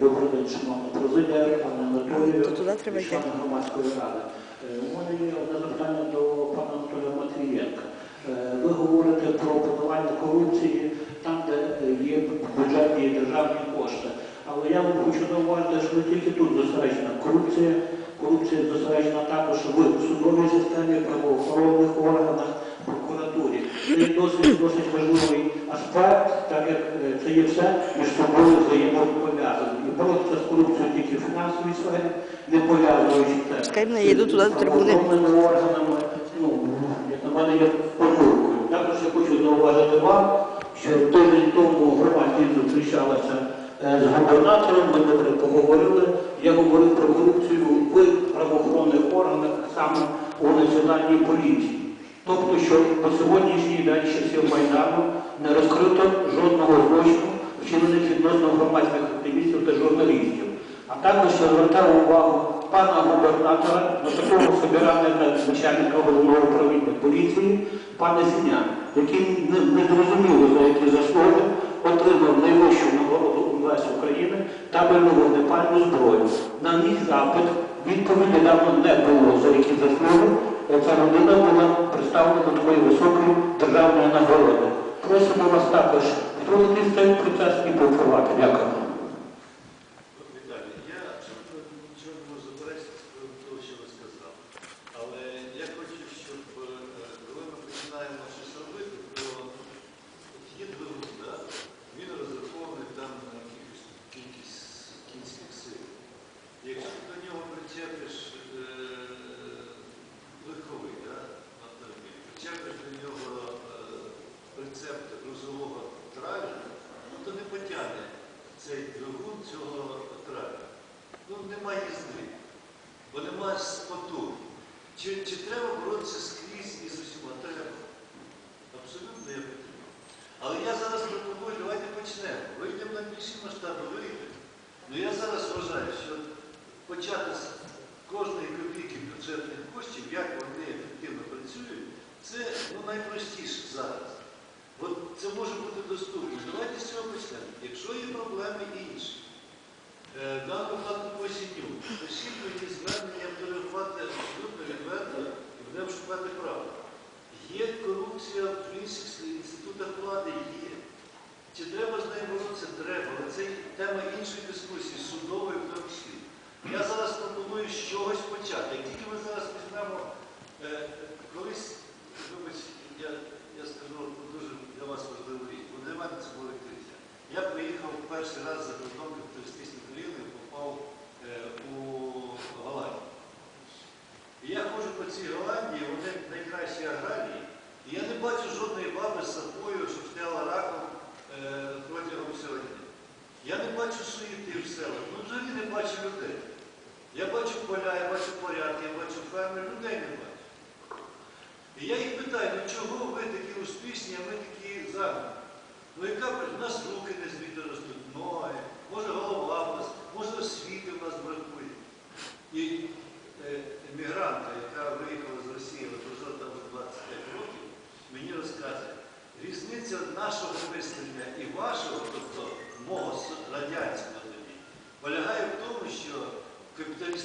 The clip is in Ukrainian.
Добрий день, шановна президія, пане Анатолію, члени громадської ради. Е, У мене є одне запитання до пана Анатолія Матвієнка. Е, Ви говорите про подолання корупції там, де є бюджетні і державні кошти. Але я вам хочу зауважити, що не тільки тут зосереджена корупція, корупція зосереджена також в судовій системі, правоохоронних органах, прокуратурі. Це є досить, досить важливий аспект, так як е, це є все між собою взаємопов'язано. І боротися з корупцією тільки в фінансовій сфері, не пов'язуючи це. Чекай мене, я йду туди до трибуни. правоохоронними органами, ну, як на мене, є помилкою. Також я хочу зауважити вам, що тиждень тому громадськість зустрічалася е, з губернатором, ми добре поговорили. Я говорив про корупцію в правоохоронних органах, саме у національній поліції. Тобто, що по сьогоднішній день часів Майдану не розкрито жодного злочину, вчинених відносно громадських активістів та журналістів. А також я звертав увагу пана губернатора на такого собі радника начальника головного управління поліції, пана Сіня, який не, зрозуміло за які заслуги отримав найвищу УМВС України табельну вогнепальну зброю. На мій запит відповіді давно не було за які заслуги. Ця людина була представлена до такої високої державної нагороди. Просимо вас також в цей процес і повпливати. Дякую. Цей двигун цього тралю. Ну немає їзди, бо немає споту. Чи, чи треба боротися скрізь із усіма? Треба. Абсолютно я підтримую. Але я зараз пропоную, давайте почнемо. Вийдемо на більші масштаби, вийдемо. Ну я зараз вважаю, що почати з кожної копійки бюджетних коштів, як вони ефективно працюють, це ну, найпростіше зараз. Це може бути доступно. Давайте з цього почнемо. Якщо є проблеми інші, е, в даному випадку пишіть мені звернення, я абсолютно відверто і будемо шукати правду. Є корупція в інших інститутах влади, є. Чи треба з нею боротися? Треба, але це тема іншої дискусії, судової в тому числі. Я зараз пропоную з чогось почати. Як тільки ми зараз візьмемо е, колись, вибач, я, я скажу дуже для вас важливу річ, бо для мене це була відкриття. Я приїхав перший раз за кордон в туристичні країни попав е, у Голландію. І я ходжу по цій Голландії, вони найкращі аграрії, і я не бачу жодної баби з сапою, що стояла раком е, протягом всього дня. Я не бачу суєти в селах, ну взагалі не бачу людей. Я бачу поля, я бачу порядки, я бачу ферми, людей не бачу. І я їх питаю, ну чого ви такі успішні, а ми такі загнані? Ну яка в нас руки не звідти ростуть, ноги, може голова в нас, може освіти в нас бракує. І емігранта, яка виїхала з Росії, прожила там 25 років, мені розказує, різниця нашого мислення і вашого, тобто мого радянського тоді, полягає в тому, що капіталістичний